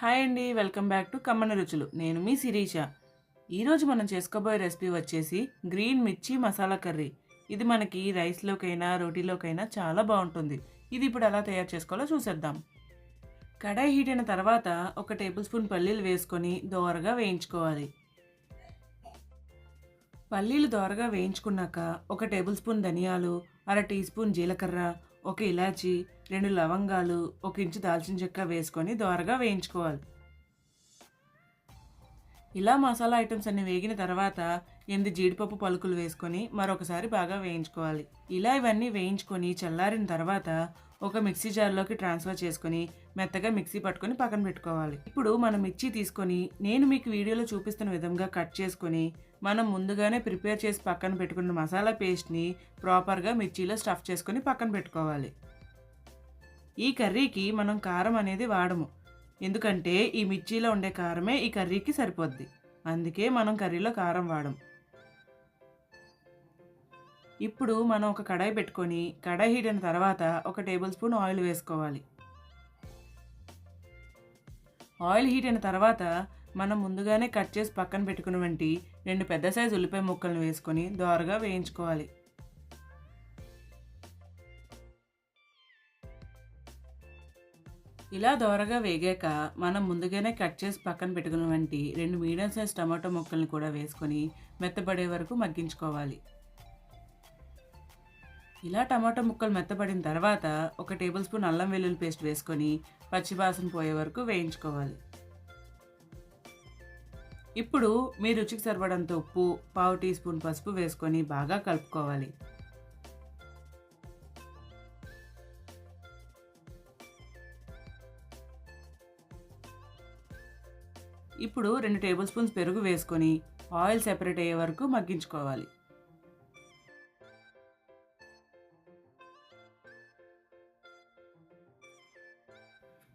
Hi అండి welcome back to కమ్మన రుచులు. నేను మీ శిరీష. ఈరోజు మనం చేసుకోబోయే రెసిపీ వచ్చేసి గ్రీన్ మిర్చి మసాలా కర్రీ. ఇది మనకి రైస్లోకైనా రోటీలోకైనా చాలా బాగుంటుంది. ఇది ఇప్పుడు ఎలా తయారు చేసుకోవాలో చూసేద్దాం. కడాయి హీట్ అయిన తర్వాత ఒక టేబుల్ స్పూన్ పల్లీలు వేసుకొని దోరగా వేయించుకోవాలి. పల్లీలు దోరగా వేయించుకున్నాక ఒక టేబుల్ స్పూన్ ధనియాలు అర టీ స్పూన్ జీలకర్ర ఒక ఇలాచి రెండు లవంగాలు ఒక ఇంచు దాల్చిన చెక్క వేసుకొని దోరగా వేయించుకోవాలి. ఇలా మసాలా ఐటమ్స్ అన్ని వేగిన తర్వాత ఎనిమిది జీడిపప్పు పలుకులు వేసుకొని మరొకసారి బాగా వేయించుకోవాలి. ఇలా ఇవన్నీ వేయించుకొని చల్లారిన తర్వాత ఒక మిక్సీ జార్లోకి ట్రాన్స్ఫర్ చేసుకొని మెత్తగా మిక్సీ పట్టుకొని పక్కన పెట్టుకోవాలి. ఇప్పుడు మనం మిర్చి తీసుకొని నేను మీకు వీడియోలో చూపిస్తున్న విధంగా కట్ చేసుకొని మనం ముందుగానే ప్రిపేర్ చేసి పక్కన పెట్టుకున్న మసాలా పేస్ట్ని ప్రాపర్గా మిర్చిలో స్టఫ్ చేసుకొని పక్కన పెట్టుకోవాలి. ఈ కర్రీకి మనం కారం అనేది వాడము. ఎందుకంటే ఈ మిర్చిలో ఉండే కారమే ఈ కర్రీకి సరిపోద్ది. అందుకే మనం కర్రీలో కారం వాడం. ఇప్పుడు మనం ఒక కడాయి పెట్టుకొని కడాయి హీట్ అయిన తర్వాత ఒక టేబుల్ స్పూన్ ఆయిల్ వేసుకోవాలి. ఆయిల్ హీట్ అయిన తర్వాత మనం ముందుగానే కట్ చేసి పక్కన పెట్టుకున్నవంటి రెండు పెద్ద సైజు ఉల్లిపాయ ముక్కలను వేసుకొని దోరగా వేయించుకోవాలి. ఇలా దోరగా వేగాక మనం ముందుగానే కట్ చేసి పక్కన పెట్టుకున్నవంటి రెండు మీడియం సైజ్ టమాటో ముక్కల్ని కూడా వేసుకొని మెత్తబడే వరకు మగ్గించుకోవాలి. ఇలా టమాటో ముక్కలు మెత్తబడిన తర్వాత ఒక టేబుల్ స్పూన్ అల్లం వెల్లుల్లి పేస్ట్ వేసుకొని పచ్చివాసన పోయే వరకు వేయించుకోవాలి. ఇప్పుడు మీ రుచికి సరిపడంత ఉప్పు పావు టీ స్పూన్ పసుపు వేసుకొని బాగా కలుపుకోవాలి. ఇప్పుడు రెండు టేబుల్ స్పూన్స్ పెరుగు వేసుకొని ఆయిల్ సెపరేట్ అయ్యే వరకు మగ్గించుకోవాలి.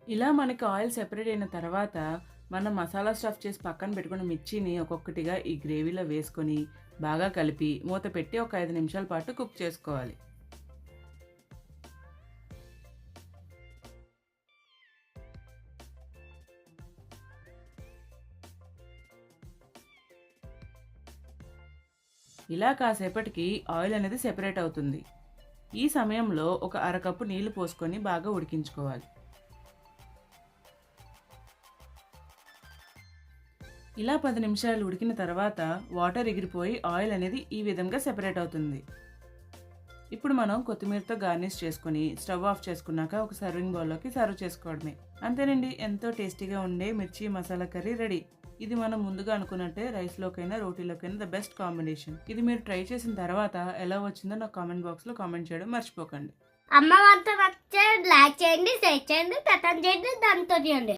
ఇలా మనకి ఆయిల్ సెపరేట్ అయిన తర్వాత మనం మసాలా స్టఫ్ చేసి పక్కన పెట్టుకున్న మిర్చిని ఒక్కొక్కటిగా ఈ గ్రేవీలో వేసుకొని బాగా కలిపి మూత పెట్టి ఒక ఐదు నిమిషాల పాటు కుక్ చేసుకోవాలి. ఇలా కాసేపటికి ఆయిల్ అనేది సెపరేట్ అవుతుంది. ఈ సమయంలో ఒక అరకప్పు నీళ్ళు పోసుకొని బాగా ఉడికించుకోవాలి. ఇలా పది నిమిషాలు ఉడికిన తర్వాత వాటర్ ఎగిరిపోయి ఆయిల్ అనేది ఈ విధంగా సెపరేట్ అవుతుంది. ఇప్పుడు మనం కొత్తిమీరతో గార్నిష్ చేసుకుని స్టవ్ ఆఫ్ చేసుకున్నాక ఒక సర్వింగ్ బౌల్లోకి సర్వ్ చేసుకోవడమే. అంతేనండి ఎంతో టేస్టీగా ఉండే మిర్చి మసాలా కర్రీ రెడీ. ఇది మనం ముందుగా అనుకున్నట్టే రైస్లోకైనా రోటీలోకైనా ద బెస్ట్ కాంబినేషన్ ఇది మీరు ట్రై చేసిన తర్వాత ఎలా వచ్చిందో నాకు కామెంట్ బాక్స్లో కామెంట్ చేయడం మర్చిపోకండి. అమ్మ వంట నచ్చే లైక్ చేయండి షేర్ చేయండి పెట్టండి చేయండి దాంతో చేయండి